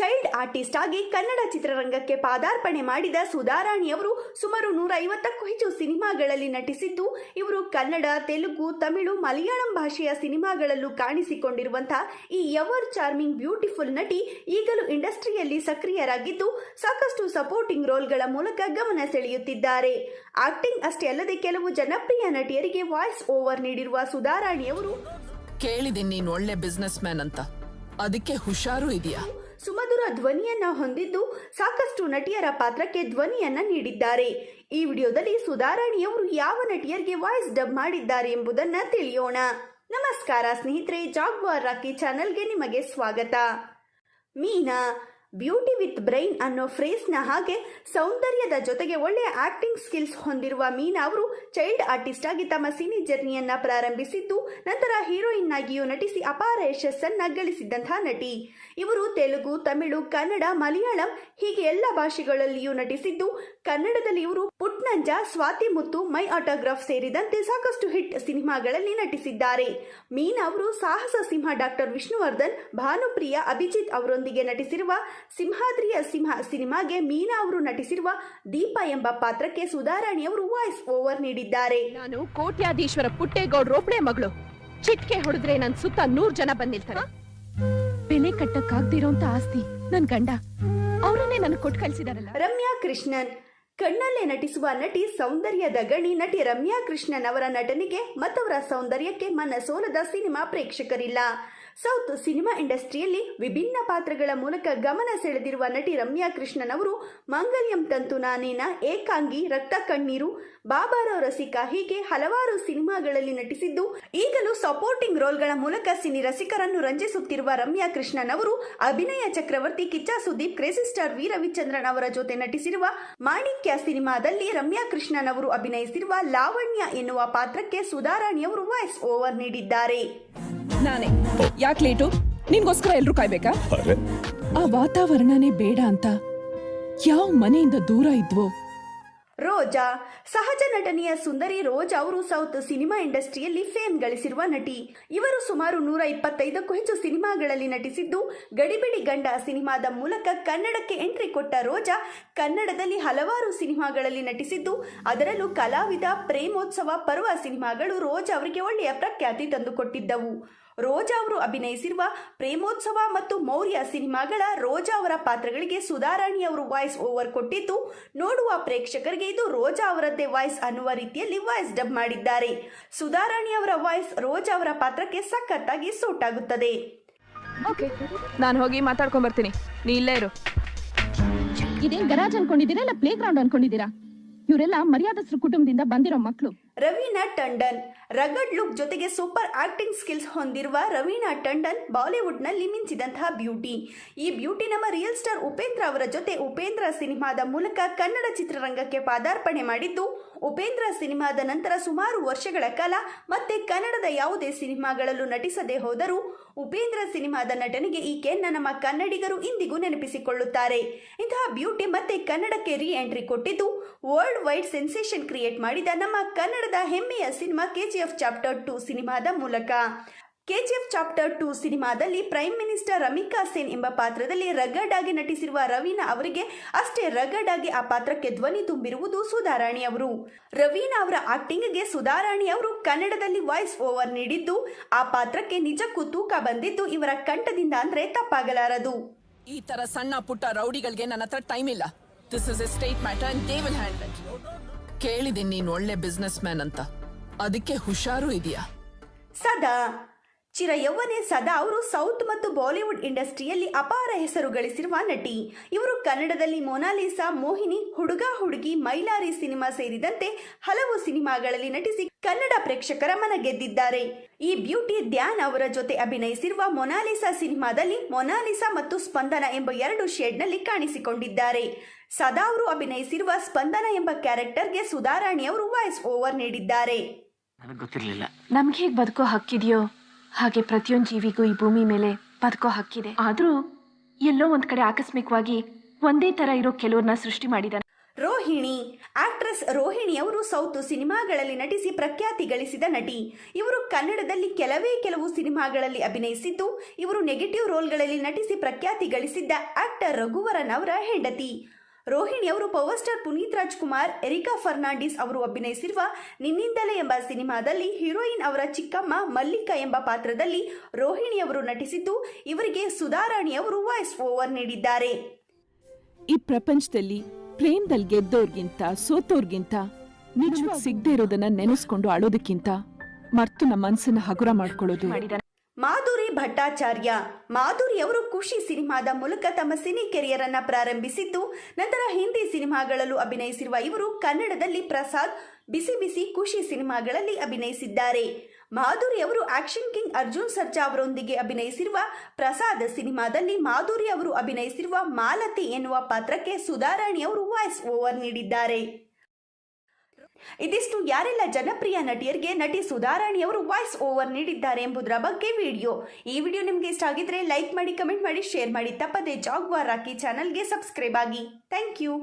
Child artist ಆಗಿ ಕನ್ನಡ ಚಿತ್ರರಂಗಕ್ಕೆ ಪಾದಾರ್ಪಣೆ ಮಾಡಿದ ಸುಧಾರಾಣಿಯವರು ಸುಮಾರು ನೂರ ಐವತ್ತಕ್ಕೂ ಹೆಚ್ಚು ಸಿನಿಮಾಗಳಲ್ಲಿ ನಟಿಸಿದ್ದು, ಇವರು ಕನ್ನಡ, ತೆಲುಗು, ತಮಿಳು, ಮಲಯಾಳಂ ಭಾಷೆಯ ಸಿನಿಮಾಗಳಲ್ಲೂ ಕಾಣಿಸಿಕೊಂಡಿರುವಂತಹ ಈ ಎವರ್ ಚಾರ್ಮಿಂಗ್ ಬ್ಯೂಟಿಫುಲ್ ನಟಿ ಈಗಲೂ ಇಂಡಸ್ಟ್ರಿಯಲ್ಲಿ ಸಕ್ರಿಯರಾಗಿದ್ದು, ಸಾಕಷ್ಟು ಸಪೋರ್ಟಿಂಗ್ ರೋಲ್ಗಳ ಮೂಲಕ ಗಮನ ಸೆಳೆಯುತ್ತಿದ್ದಾರೆ. ಆಕ್ಟಿಂಗ್ ಅಷ್ಟೇ ಅಲ್ಲದೆ ಕೆಲವು ಜನಪ್ರಿಯ ನಟಿಯರಿಗೆ ವಾಯ್ಸ್ ಓವರ್ ನೀಡಿರುವ ಸುಧಾರಾಣಿಯವರು ಕೇಳಿದೀನಿ ನೀನು ಒಳ್ಳೆ ಬಿಸ್ನೆಸ್ ಮ್ಯಾನ್ ಅಂತ. ಅದಕ್ಕೆ ಹುಷಾರು ಇದೆಯಾ? ಸುಮಧುರ ಧ್ವನಿಯನ್ನ ಹೊಂದಿದ್ದು ಸಾಕಷ್ಟು ನಟಿಯರ ಪಾತ್ರಕ್ಕೆ ಧ್ವನಿಯನ್ನ ನೀಡಿದ್ದಾರೆ. ಈ ವಿಡಿಯೋದಲ್ಲಿ ಸುಧಾರಾಣಿಯವರು ಯಾವ ನಟಿಯರಿಗೆ ವಾಯ್ಸ್ ಡಬ್ ಮಾಡಿದ್ದಾರೆ ಎಂಬುದನ್ನ ತಿಳಿಯೋಣ. ನಮಸ್ಕಾರ ಸ್ನೇಹಿತರೆ, ಜಾಗ್ವಾರ್ ರಾಕಿ ಚಾನೆಲ್ಗೆ ನಿಮಗೆ ಸ್ವಾಗತ. ಮೀನಾ ಬ್ಯೂಟಿ ವಿತ್ ಬ್ರೈನ್ ಅನ್ನೋ ಫ್ರೇಸ್ನ ಹಾಗೆ ಸೌಂದರ್ಯದ ಜೊತೆಗೆ ಒಳ್ಳೆಯ ಆಕ್ಟಿಂಗ್ ಸ್ಕಿಲ್ಸ್ ಹೊಂದಿರುವ ಮೀನಾ ಅವರು ಚೈಲ್ಡ್ ಆರ್ಟಿಸ್ಟ್ ಆಗಿ ತಮ್ಮ ಸಿನಿ ಜರ್ನಿಯನ್ನ ಪ್ರಾರಂಭಿಸಿದ್ದು, ನಂತರ ಹೀರೋಯಿನ್ ಆಗಿಯೂ ನಟಿಸಿ ಅಪಾರ ಯಶಸ್ಸನ್ನ ಗಳಿಸಿದಂತಹ ನಟಿ. ಇವರು ತೆಲುಗು, ತಮಿಳು, ಕನ್ನಡ, ಮಲಯಾಳಂ ಹೀಗೆ ಎಲ್ಲ ಭಾಷೆಗಳಲ್ಲಿಯೂ ನಟಿಸಿದ್ದು ಕನ್ನಡದಲ್ಲಿ ಇವರು ಪುಟ್ನಂಜ ಸ್ವಾತಿ ಮುತ್ತು ಮೈ ಆಟೋಗ್ರಾಫ್ ಸೇರಿದಂತೆ ಸಾಕಷ್ಟು ಹಿಟ್ ಸಿನಿಮಾಗಳಲ್ಲಿ ನಟಿಸಿದ್ದಾರೆ. ಮೀನಾ ಅವರು ಸಾಹಸ ಸಿಂಹ ಡಾಕ್ಟರ್ ವಿಷ್ಣುವರ್ಧನ್ ಭಾನುಪ್ರಿಯ ಅಭಿಜಿತ್ ಅವರೊಂದಿಗೆ ನಟಿಸಿರುವ ಸಿಂಹಾದ್ರಿಯ ಸಿಂಹ ಸಿನಿಮಾಗೆ ಮೀನಾ ಅವರು ನಟಿಸಿರುವ ದೀಪ ಎಂಬ ಪಾತ್ರಕ್ಕೆ ಸುಧಾರಾಣಿ ಅವರು ವಾಯ್ಸ್ ಓವರ್ ನೀಡಿದ್ದಾರೆ. ನಾನು ಕೋಟ್ಯಾಧೀಶ್ವರ ಪುಟ್ಟೇಗೌಡ ರೋಪಣೆ ಮಗಳು. ಚಿಟ್ಕೆ ಹೊಡೆದ್ರೆ ನನ್ ಸುತ್ತ ನೂರ್ ಜನ ಬಂದಿರ್ತಾರೆ. ಬೆಲೆ ಕಟ್ಟಕ್ಕಾಗ್ದಿರೋಂತ ಆಸ್ತಿ ನನ್ ಗಂಡ. ಅವರನ್ನೇ ನನ್ ಕೊಟ್ಟು ಕಳ್ಸಿದಾರಲ್ಲ. ರಮ್ಯಾ ಕೃಷ್ಣನ್ ಕಣ್ಣಲ್ಲೇ ನಟಿಸುವ ನಟಿ ಸೌಂದರ್ಯದ ಗಣಿ ನಟಿ ರಮ್ಯಾ ಕೃಷ್ಣನ್ ಅವರ ನಟನೆಗೆ ಮತ್ತವರ ಸೌಂದರ್ಯಕ್ಕೆ ಮನಸೋಲದ ಸಿನಿಮಾ ಪ್ರೇಕ್ಷಕರಿಲ್ಲ. ಸೌತ್ ಸಿನಿಮಾ ಇಂಡಸ್ಟ್ರಿಯಲ್ಲಿ ವಿಭಿನ್ನ ಪಾತ್ರಗಳ ಮೂಲಕ ಗಮನ ಸೆಳೆದಿರುವ ನಟಿ ರಮ್ಯಾ ಕೃಷ್ಣನ್ ಅವರು ಮಂಗಲ್ಯಂ ತಂತು ನಾನೇನ, ಏಕಾಂಗಿ, ರಕ್ತ ಕಣ್ಣೀರು ಬಾಬಾರಾವ್ ರಸಿಕ ಹೀಗೆ ಹಲವಾರು ಸಿನಿಮಾಗಳಲ್ಲಿ ನಟಿಸಿದ್ದು, ಈಗಲೂ ಸಪೋರ್ಟಿಂಗ್ ರೋಲ್ಗಳ ಮೂಲಕ ಸಿನಿ ರಸಿಕರನ್ನು ರಂಜಿಸುತ್ತಿರುವ ರಮ್ಯಾ ಕೃಷ್ಣನ್ ಅವರು Abhinaya Chakravarthy Kichcha Sudeep, crazy star V ಅವರ ಜೊತೆ ನಟಿಸಿರುವ ಮಾಣಿಕ್ಯ ಸಿನಿಮಾದಲ್ಲಿ ರಮ್ಯಾ ಕೃಷ್ಣನ್ ಅವರು ಅಭಿನಯಿಸಿರುವ ಲಾವಣ್ಯ ಎನ್ನುವ ಪಾತ್ರಕ್ಕೆ ಸುಧಾರಾಣಿಯವರು ವಾಯ್ಸ್ ಓವರ್ ನೀಡಿದ್ದಾರೆ. ನಾನೇ. ಯಾಕೆ ಲೇಟು ನಿನ್ಗೋಸ್ಕರ ಎಲ್ರು ಕಾಯ್ಬೇಕಾ? ಅರೆ. ಆ ವಾತಾವರಣನೇ ಬೇಡ ಅಂತ ಯಾವ ಮನೆಯಿಂದ ದೂರ ಇದ್ವೋ? ರೋಜಾ. ಸಹಜ ನಟನೆಯ ಸುಂದರಿ ರೋಜ್ ಅವರು ಸೌತ್ ಸಿನಿಮಾ ಇಂಡಸ್ಟ್ರಿಯಲ್ಲಿ ಫೇಮ್ ಗಳಿಸಿರುವ ನಟಿ. ಇವರು ಸುಮಾರು ನೂರ ಇಪ್ಪತ್ತೈದಕ್ಕೂ ಹೆಚ್ಚು ಸಿನಿಮಾಗಳಲ್ಲಿ ನಟಿಸಿದ್ದು ಗಡಿಬಿಡಿ ಗಂಡ ಸಿನಿಮಾದ ಮೂಲಕ ಕನ್ನಡಕ್ಕೆ ಎಂಟ್ರಿ ಕೊಟ್ಟ ರೋಜಾ ಕನ್ನಡದಲ್ಲಿ ಹಲವಾರು ಸಿನಿಮಾಗಳಲ್ಲಿ ನಟಿಸಿದ್ದು ಅದರಲ್ಲೂ ಕಲಾವಿದ ಪ್ರೇಮೋತ್ಸವ ಪರ್ವ ಸಿನಿಮಾಗಳು ರೋಜ್ ಅವರಿಗೆ ಒಳ್ಳೆಯ ಪ್ರಖ್ಯಾತಿ ತಂದುಕೊಟ್ಟಿದ್ದವು. ರೋಜಾ ಅವರು ಅಭಿನಯಿಸಿರುವ ಪ್ರೇಮೋತ್ಸವ ಮತ್ತು ಮೌರ್ಯ ಸಿನಿಮಾಗಳ ರೋಜಾ ಅವರ ಪಾತ್ರಗಳಿಗೆ ಸುಧಾರಾಣಿ ಅವರು ವಾಯ್ಸ್ ಓವರ್ ಕೊಟ್ಟಿದ್ದು ನೋಡುವ ಪ್ರೇಕ್ಷಕರಿಗೆ ಇದು ರೋಜಾ ಅವರದ್ದೇ ವಾಯ್ಸ್ ಅನ್ನುವ ರೀತಿಯಲ್ಲಿ ವಾಯ್ಸ್ ಡಬ್ ಮಾಡಿದ್ದಾರೆ. ಸುಧಾರಾಣಿ ಅವರ ವಾಯ್ಸ್ ರೋಜಾ ಅವರ ಪಾತ್ರಕ್ಕೆ ಸಖತ್ತಾಗಿ ಸೂಟ್ ಆಗುತ್ತದೆ. ಓಕೆ ನಾನು ಹೋಗಿ ಮಾತಾಡ್ಕೊಂಡ್ ಬರ್ತೀನಿ. ನೀ ಇಲ್ಲೇ ಇರು. ಇದೇನ್ ಗರಾಜ್ ಅನ್ಕೊಂಡಿದ್ದೀರಾ ಇಲ್ಲ ಪ್ಲೇ ಗ್ರೌಂಡ್ ಅನ್ಕೊಂಡಿದ್ದೀರಾ? ಇವರೆಲ್ಲ ಮರ್ಯಾದಸ್ರ ಕುಟುಂಬದಿಂದ ಬಂದಿರೋ ಮಕ್ಕಳು ರವೀನಾ ಟಂಡನ್. ರಗಡ್ ಲುಕ್ ಜೊತೆಗೆ ಸೂಪರ್ ಆಕ್ಟಿಂಗ್ ಸ್ಕಿಲ್ಸ್ ಹೊಂದಿರುವ ರವೀನಾ ಟಂಡನ್ ಬಾಲಿವುಡ್ನಲ್ಲಿ ಮಿಂಚಿದಂತಹ ಬ್ಯೂಟಿ. ಈ ಬ್ಯೂಟಿ ನಮ್ಮ ರಿಯಲ್ ಸ್ಟಾರ್ ಉಪೇಂದ್ರ ಅವರ ಜೊತೆ ಉಪೇಂದ್ರ ಸಿನಿಮಾದ ಮೂಲಕ ಕನ್ನಡ ಚಿತ್ರರಂಗಕ್ಕೆ ಪಾದಾರ್ಪಣೆ ಮಾಡಿದ್ದು, ಉಪೇಂದ್ರ ಸಿನಿಮಾದ ನಂತರ ಸುಮಾರು ವರ್ಷಗಳ ಕಾಲ ಮತ್ತೆ ಕನ್ನಡದ ಯಾವುದೇ ಸಿನಿಮಾಗಳಲ್ಲೂ ನಟಿಸದೆ ಹೋದರೂ, ಉಪೇಂದ್ರ ಸಿನಿಮಾದ ನಟನೆಗೆ ಈಕೆಯನ್ನ ನಮ್ಮ ಕನ್ನಡಿಗರು ಇಂದಿಗೂ ನೆನಪಿಸಿಕೊಳ್ಳುತ್ತಾರೆ. ಇಂತಹ ಬ್ಯೂಟಿ ಮತ್ತೆ ಕನ್ನಡಕ್ಕೆ ರೀ ಎಂಟ್ರಿ ಕೊಟ್ಟಿದ್ದು ವರ್ಲ್ಡ್ ವೈಡ್ ಸೆನ್ಸೇಷನ್ ಕ್ರಿಯೇಟ್ ಮಾಡಿದ ನಮ್ಮ ಕನ್ನಡದ ಹೆಮ್ಮೆಯ ಸಿನಿಮಾ ಕೆಜಿಎಫ್ ಚಾಪ್ಟರ್ ಟು ಸಿನಿಮಾದ ಮೂಲಕ. ಕೆಜಿಎಫ್ ಚಾಪ್ಟರ್ ಟು ಸಿನಿಮಾದಲ್ಲಿ ಪ್ರೈಮ್ ಮಿನಿಸ್ಟರ್ ರಮಿಕಾ ಸೇನ್ ಎಂಬ ಪಾತ್ರದಲ್ಲಿ ರಗಡ್ ಆಗಿ ನಟಿಸಿರುವ ರವೀನಾ ಅವರಿಗೆ ಅಷ್ಟೇ ರಗಡ್ ಆಗಿ ಆ ಪಾತ್ರಕ್ಕೆ ಧ್ವನಿ ತುಂಬಿರುವುದು ಸುಧಾರಾಣಿ ಅವರು. ರವೀನಾ ಅವರ ಆಕ್ಟಿಂಗ್ಗೆ ಸುಧಾರಾಣಿ ಅವರು ಕನ್ನಡದಲ್ಲಿ ವಾಯ್ಸ್ ಓವರ್ ನೀಡಿದ್ದು, ಆ ಪಾತ್ರಕ್ಕೆ ನಿಜಕ್ಕೂ ತೂಕ ಬಂದಿದ್ದು ಇವರ ಕಂಠದಿಂದ ಅಂದ್ರೆ ತಪ್ಪಾಗಲಾರದು. ಈ ತರ ಸಣ್ಣ ಪುಟ್ಟ ರೌಡಿಗಳಿಗೆ ನನ್ನ ಹತ್ರ ಟೈಮ್ ಇಲ್ಲ. This is a state matter ಕೇಳಿದೀನಿ ನೀನ್ ಒಳ್ಳೆ ಬಿಸ್ನೆಸ್ ಮ್ಯಾನ್ ಅಂತ. ಅದಕ್ಕೆ ಹುಷಾರು ಇದೆಯಾ. ಸದಾ ಚಿರ ಯೌವನೆ ಸದಾ ಅವರು ಸೌತ್ ಮತ್ತು ಬಾಲಿವುಡ್ ಇಂಡಸ್ಟ್ರಿಯಲ್ಲಿ ಅಪಾರ ಹೆಸರು ಗಳಿಸಿರುವ ನಟಿ. ಇವರು ಕನ್ನಡದಲ್ಲಿ ಮೊನಾಲಿಸಾ ಮೋಹಿನಿ ಹುಡುಗ ಹುಡುಗಿ ಮೈಲಾರಿ ಸಿನಿಮಾ ಸೇರಿದಂತೆ ಹಲವು ಸಿನಿಮಾಗಳಲ್ಲಿ ನಟಿಸಿ ಕನ್ನಡ ಪ್ರೇಕ್ಷಕರ ಮನ ಗೆದ್ದಿದ್ದಾರೆ. ಈ ಬ್ಯೂಟಿ ಧ್ಯಾನ್ ಅವರ ಜೊತೆ ಅಭಿನಯಿಸಿರುವ ಮೊನಾಲಿಸಾ ಸಿನಿಮಾದಲ್ಲಿ ಮೊನಾಲಿಸಾ ಮತ್ತು ಸ್ಪಂದನ ಎಂಬ ಎರಡು ಶೇಡ್ನಲ್ಲಿ ಕಾಣಿಸಿಕೊಂಡಿದ್ದಾರೆ. ಸದಾ ಅವರು ಅಭಿನಯಿಸಿರುವ ಸ್ಪಂದನ ಎಂಬ ಕ್ಯಾರೆಕ್ಟರ್ಗೆ ಸುಧಾರಾಣಿ ಅವರು ವಾಯ್ಸ್ ಓವರ್ ನೀಡಿದ್ದಾರೆ. ನನಗೆ ಗೊತ್ತಿರಲಿಲ್ಲ. ನಮ್ಗೆ ಹೇಗೆ ಬದುಕೋ ಹಕ್ಕಿದೆಯೋ? ಹಾಗೆ ಪ್ರತಿಯೊಂದು ಜೀವಿಗೂ ಈ ಭೂಮಿ ಮೇಲೆ ಬದುಕೋ ಹಕ್ಕಿದೆ. ಆದ್ರೂ ಎಲ್ಲೋ ಒಂದ್ ಕಡೆ ಆಕಸ್ಮಿಕವಾಗಿ ಒಂದೇ ತರ ಇರೋ ಕೆಲವ್ರನ್ನ ಸೃಷ್ಟಿ ಮಾಡಿದಾನೆ. ರೋಹಿಣಿ ಆಕ್ಟ್ರೆಸ್ ರೋಹಿಣಿ ಅವರು ಸೌತ್ ಸಿನಿಮಾಗಳಲ್ಲಿ ನಟಿಸಿ ಪ್ರಖ್ಯಾತಿ ಗಳಿಸಿದ ನಟಿ. ಇವರು ಕನ್ನಡದಲ್ಲಿ ಕೆಲವೇ ಕೆಲವು ಸಿನಿಮಾಗಳಲ್ಲಿ ಅಭಿನಯಿಸಿದ್ದು, ಇವರು ನೆಗೆಟಿವ್ ರೋಲ್ಗಳಲ್ಲಿ ನಟಿಸಿ ಪ್ರಖ್ಯಾತಿ ಗಳಿಸಿದ್ದ ಆಕ್ಟರ್ ರಘುವರನ್ ಅವರ ಹೆಂಡತಿ. ರೋಹಿಣಿ ಅವರು power star Puneeth Rajkumar, areca Fernandes ಅವರು ಅಭಿನಯಿಸಿರುವ ನಿನ್ನಿಂದಲೇ ಎಂಬ ಸಿನಿಮಾದಲ್ಲಿ ಹೀರೋಯಿನ್ ಅವರ ಚಿಕ್ಕಮ್ಮ ಮಲ್ಲಿಕಾ ಎಂಬ ಪಾತ್ರದಲ್ಲಿ ರೋಹಿಣಿ ಅವರು ನಟಿಸಿದ್ದು, ಇವರಿಗೆ ಸುಧಾರಾಣಿ ಅವರು ವಾಯ್ಸ್ ಓವರ್ ನೀಡಿದ್ದಾರೆ. ಈ ಪ್ರಪಂಚದಲ್ಲಿ ಪ್ರೇಮದಲ್ಲಿ ಗೆದ್ದೋರ್ಗಿಂತ, ಸೋತೋರ್ಗಿಂತ, ನಿಜವಾಗಿ ಸಿಗದೆ ಇರೋದನ್ನ ನೆನೆಸ್ಕೊಂಡು ಅಳೋದಕ್ಕಿಂತ ಮರ್ತು ನಮ್ಮ ಮನಸ್ಸನ್ನ ಹಗುರ ಮಾಡ್ಕೊಳ್ಳೋದು ಮಾಧುರಿ ಭಟ್ಟಾಚಾರ್ಯ. ಮಾಧುರಿ ಅವರು ಖುಷಿ ಸಿನಿಮಾದ ಮೂಲಕ ತಮ್ಮ ಸಿನಿ ಕೆರಿಯರ್ ಅನ್ನ ಪ್ರಾರಂಭಿಸಿದ್ದು, ನಂತರ ಹಿಂದಿ ಸಿನಿಮಾಗಳಲ್ಲೂ ಅಭಿನಯಿಸಿರುವ ಇವರು ಕನ್ನಡದಲ್ಲಿ ಪ್ರಸಾದ್, ಬಿಸಿ ಬಿಸಿ ಖುಷಿ ಸಿನಿಮಾಗಳಲ್ಲಿ ಅಭಿನಯಿಸಿದ್ದಾರೆ. ಮಾಧುರಿ ಅವರು ಆಕ್ಷನ್ ಕಿಂಗ್ ಅರ್ಜುನ್ ಸರ್ಜಾ ಅವರೊಂದಿಗೆ ಅಭಿನಯಿಸಿರುವ ಪ್ರಸಾದ್ ಸಿನಿಮಾದಲ್ಲಿ ಮಾಧುರಿ ಅವರು ಅಭಿನಯಿಸಿರುವ ಮಾಲತಿ ಎನ್ನುವ ಪಾತ್ರಕ್ಕೆ ಸುಧಾರಾಣಿ ಅವರು ವಾಯ್ಸ್ ಓವರ್ ನೀಡಿದ್ದಾರೆ. ಇದಿಷ್ಟು ಯಾರೆಲ್ಲ ಜನಪ್ರಿಯ ನಟಿಯರಿಗೆ ನಟಿ ಸುಧಾರಾಣಿಯವರು ವಾಯ್ಸ್ ಓವರ್ ನೀಡಿದ್ದಾರೆ ಎಂಬುದರ ಬಗ್ಗೆ ವಿಡಿಯೋ. ಈ ವಿಡಿಯೋ ನಿಮಗೆ ಇಷ್ಟ ಆಗಿದ್ರೆ ಲೈಕ್ ಮಾಡಿ, ಕಮೆಂಟ್ ಮಾಡಿ, ಶೇರ್ ಮಾಡಿ. ತಪ್ಪದೆ ಜಾಗ್ವಾರ್ ರಾಕಿ ಚಾನಲ್ಗೆ ಸಬ್ಸ್ಕ್ರೈಬ್ ಆಗಿ. Thank you.